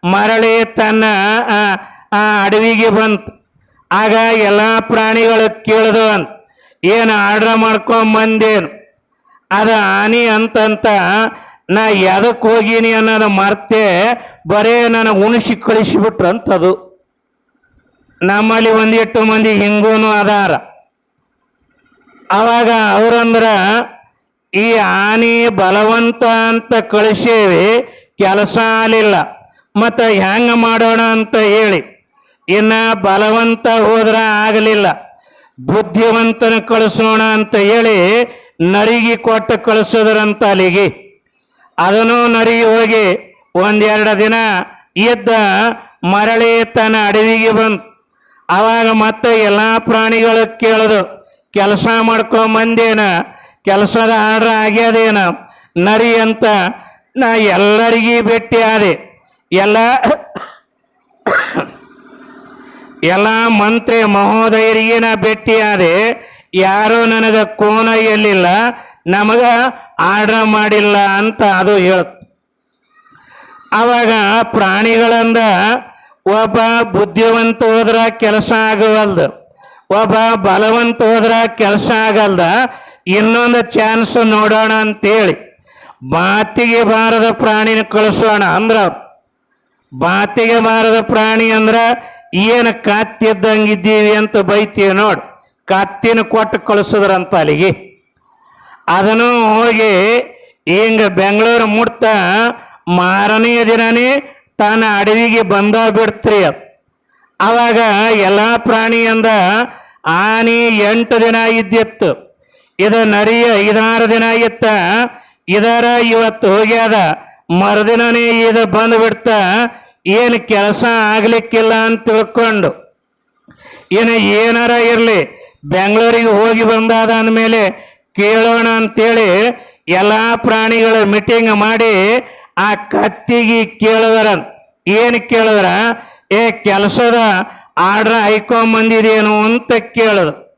ಮರಳಿ ತನ್ನ ಆ, ಅಡವಿಗೆ ಬಂತು. ಆಗ ಎಲ್ಲ ಪ್ರಾಣಿಗಳು ಕೇಳಿದು ಅಂತ ಏನು ಆರ್ಡ್ರ್ ಮಾಡ್ಕೊಂಬಂದೇನು ಅದು ಆನೆ ಅಂತಂತ ನಾ ಎದಕ್ಕೆ ಹೋಗೀನಿ ಅನ್ನೋದು ಮರ್ತೆ ಬರೇ ನನಗೆ ಉಣಿಸಿ ಕಳಿಸಿಬಿಟ್ರು ಅಂತದು. ನಮ್ಮಲ್ಲಿ ಒಂದಿಟ್ಟು ಮಂದಿ ಹಿಂಗೂ ಅದಾರ. ಅವಾಗ ಅವ್ರಂದ್ರ ಈ ಆನೆ ಬಲವಂತ ಅಂತ ಕಳಿಸೇವಿ, ಕೆಲಸ ಆಲಿಲ್ಲ ಮತ್ತು ಹೆಂಗ ಮಾಡೋಣ ಅಂತ ಹೇಳಿ, ಇನ್ನ ಬಲವಂತ ಹೋದ್ರ ಆಗಲಿಲ್ಲ. ಬುದ್ಧಿವಂತನ ಕಳಿಸೋಣ ಅಂತ ಹೇಳಿ, ನರಿಗೆ ಕೊಟ್ಟು ಕಳಿಸಿದ್ರಂತ ಅಲ್ಲಿಗೆ. ಅದನ್ನು ನರಿ ಹೋಗಿ ಒಂದೆರಡು ದಿನ ಇದ್ದ ಮರಳಿ ತನ್ನ ಅಡವಿಗೆ ಬಂತು ಆವಾಗ ಮತ್ತೆ ಎಲ್ಲ ಪ್ರಾಣಿಗಳು ಕೇಳಿದು ಕೆಲಸ ಮಾಡ್ಕೊಂಬಂದೇನ ಕೆಲಸದ ಆರ್ಡ್ರ್ ಆಗ್ಯದೇನ, ನರಿ ಅಂತ ನಾ ಎಲ್ಲರಿಗೂ ಭೇಟಿ ಆದೆ. ಎಲ್ಲ (coughs) ಎಲ್ಲ ಮಂತ್ರಿ ಮಹೋದಯರಿಗೆ ನಾ ಭೇಟಿ ಆದೆ. ಯಾರೂ ನನಗೆ ಕೋನ ಎಲ್ಲಿಲ್ಲ, ನಮಗ ಆರ್ಡರ್ ಮಾಡಿಲ್ಲ ಅಂತ ಅದು ಹೇಳುತ್ತೆ. ಅವಾಗ ಪ್ರಾಣಿಗಳಿಂದ ಒಬ್ಬ ಬುದ್ಧಿವಂತ ಹೋದ್ರ ಕೆಲಸ ಆಗವಲ್ದು. ಒಬ್ಬ ಬಲವಂತ ಹೋದ್ರ ಕೆಲಸ ಆಗಲ್ದ, ಇನ್ನೊಂದು ಚಾನ್ಸ್ ನೋಡೋಣ ಅಂತೇಳಿ. ಬಾತಿಗೆ ಬಾರದ ಪ್ರಾಣಿನ ಕಳಿಸೋಣ ಅಂದ್ರ, ಬಾತಿಗೆ ಬಾರದ ಪ್ರಾಣಿ ಅಂದ್ರ ಏನು ಕತ್ತಿದ್ದಂಗಿದ್ದೀವಿ ಅಂತ ಬೈತೀವಿ ನೋಡಿ. ಕತ್ತಿನ ಕೊಟ್ಟು ಕಳಿಸಿದ್ರಂತ ಅಲ್ಲಿಗೆ. ಅದನ್ನು ಹೋಗಿ ಹಿಂಗ ಬೆಂಗಳೂರು ಮುಟ್ತ ಮಾರನೆಯ ದಿನನೇ ತಾನ ಅಡವಿಗೆ ಬಂದ ಬಿಡ್ತ್ರಿ ಅದು. ಅವಾಗ ಎಲ್ಲ ಪ್ರಾಣಿಯಿಂದ ಆನೆ ಎಂಟು ದಿನ ಇದ್ದಿತ್ತು ಇದು ನರಿಯ ಐದಾರು ದಿನ ಇತ್ತ. ಇದರ ಇವತ್ತು ಹೋಗ್ಯದ. ಮರುದಿನನೇ ಇದು ಬಂದು ಬಿಡ್ತ ಏನು ಕೆಲಸ ಆಗ್ಲಿಕ್ಕಿಲ್ಲ ಅಂತ ತಿಳ್ಕೊಂಡು. ಏನು ಏನಾರ ಇರಲಿ, ಬೆಂಗಳೂರಿಗೆ ಹೋಗಿ ಬಂದಾದ ಅಂದಮೇಲೆ ಕೇಳೋಣ ಅಂತೇಳಿ ಎಲ್ಲ ಪ್ರಾಣಿಗಳು ಮೀಟಿಂಗ್ ಮಾಡಿ ಆ ಕತ್ತಿಗೆ ಕೇಳಿದ್ರ ಏನು ಕೇಳಿದ್ರ? ಏ ಕೆಲಸದ ಆರ್ಡ್ರ್ ಹೈಕೊಂಬಂದಿದೇನು ಅಂತ ಕೇಳಿದ್ರು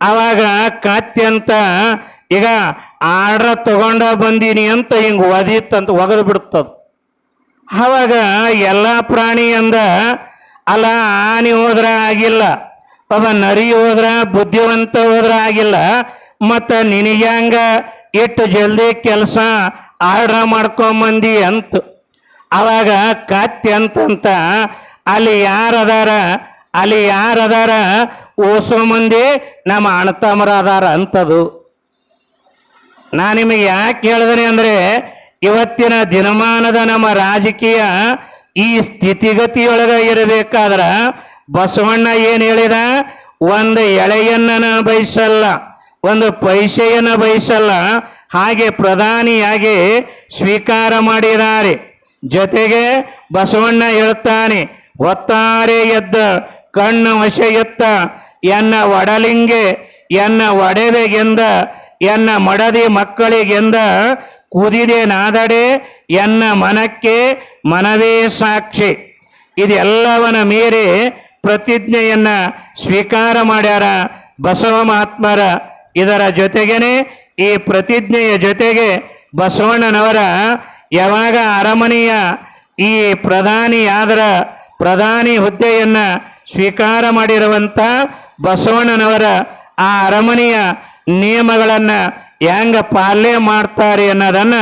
ಅವಾಗ ಕಾತ್ಯಂತ ಈಗ ಆರ್ಡ್ರ್ ತಗೊಂಡ ಬಂದೀನಿ ಅಂತ ಹಿಂಗೆ ಒದಿತ್ತಂತ ಒಗದು ಬಿಡ್ತದ. ಅವಾಗ ಎಲ್ಲ ಪ್ರಾಣಿ ಅಂದ, ಅಲ್ಲ, ಆನೆ ಹೋದ್ರ ಆಗಿಲ್ಲ. ಒಬ್ಬ ನರಿ ಹೋದ್ರ, ಬುದ್ಧಿವಂತ ಹೋದ್ರ ಆಗಿಲ್ಲ. ಮತ್ತು ನಿನಗ್ಯಾಂಗ ಇಟ್ಟು ಜಲ್ದಿ ಕೆಲಸ ಆರ್ಡ್ರ್ ಮಾಡ್ಕೊಂಬಂದಿ ಅಂತ. ಅವಾಗ ಕತ್ತಿ ಅಲ್ಲಿ ಯಾರದಾರ ಅಲ್ಲಿ ಯಾರದಾರ ಓಸೋ ಮಂದಿ ನಮ್ಮ ಅಣ್ಣತಮ್ಮರ ಅದಾರ ಅಂತದು. ನಾ ನಿಮಗೆ ಯಾಕೆ ಹೇಳಿದ್ರೆ ಅಂದ್ರೆ, ಇವತ್ತಿನ ದಿನಮಾನದ ನಮ್ಮ ರಾಜಕೀಯ ಈ ಸ್ಥಿತಿಗತಿಯೊಳಗ ಇರಬೇಕಾದ್ರ ಬಸವಣ್ಣ ಏನು ಹೇಳಿದ? ಒಂದು ಎಳೆಯನ್ನ ಬಯಸಲ್ಲ, ಒಂದು ಪೈಸೆಯನ್ನ ಬಯಸಲ್ಲ, ಹಾಗೆ ಪ್ರಧಾನಿಯಾಗಿ ಸ್ವೀಕಾರ ಮಾಡಿದ್ದಾರೆ. ಜೊತೆಗೆ ಬಸವಣ್ಣ ಹೇಳ್ತಾನೆ ಒತ್ತಾರೆ ಎದ್ದ, ಕಣ್ಣು ವಶ ಎತ್ತ, ಎನ್ನ ಒಡಲಿಂಗೆ, ಎನ್ನ ಒಡೆವೆಗೆಂದ, ಎನ್ನ ಮಡದಿ ಮಕ್ಕಳಿಗೆಂದ, ಕುದಿದೆ ನಾದಡೆ, ಎನ್ನ ಮನಕ್ಕೆ ಮನವೇ ಸಾಕ್ಷಿ. ಇದೆಲ್ಲವನ ಮೀರಿ ಪ್ರತಿಜ್ಞೆಯನ್ನ ಸ್ವೀಕಾರ ಮಾಡ್ಯಾರ ಬಸವ ಮಹಾತ್ಮರ. ಇದರ ಜೊತೆಗೇನೆ ಈ ಪ್ರತಿಜ್ಞೆಯ ಜೊತೆಗೆ ಬಸವಣ್ಣನವರ ಯಾವಾಗ ಅರಮನೆಯ ಈ ಪ್ರಧಾನಿ ಆದರ ಪ್ರಧಾನಿ ಹುದ್ದೆಯನ್ನು ಸ್ವೀಕಾರ ಮಾಡಿರುವಂಥ ಬಸವಣ್ಣನವರ ಆ ಅರಮನೆಯ ನಿಯಮಗಳನ್ನು ಹೆಂಗ ಪಾಲನೆ ಮಾಡ್ತಾರೆ ಅನ್ನೋದನ್ನ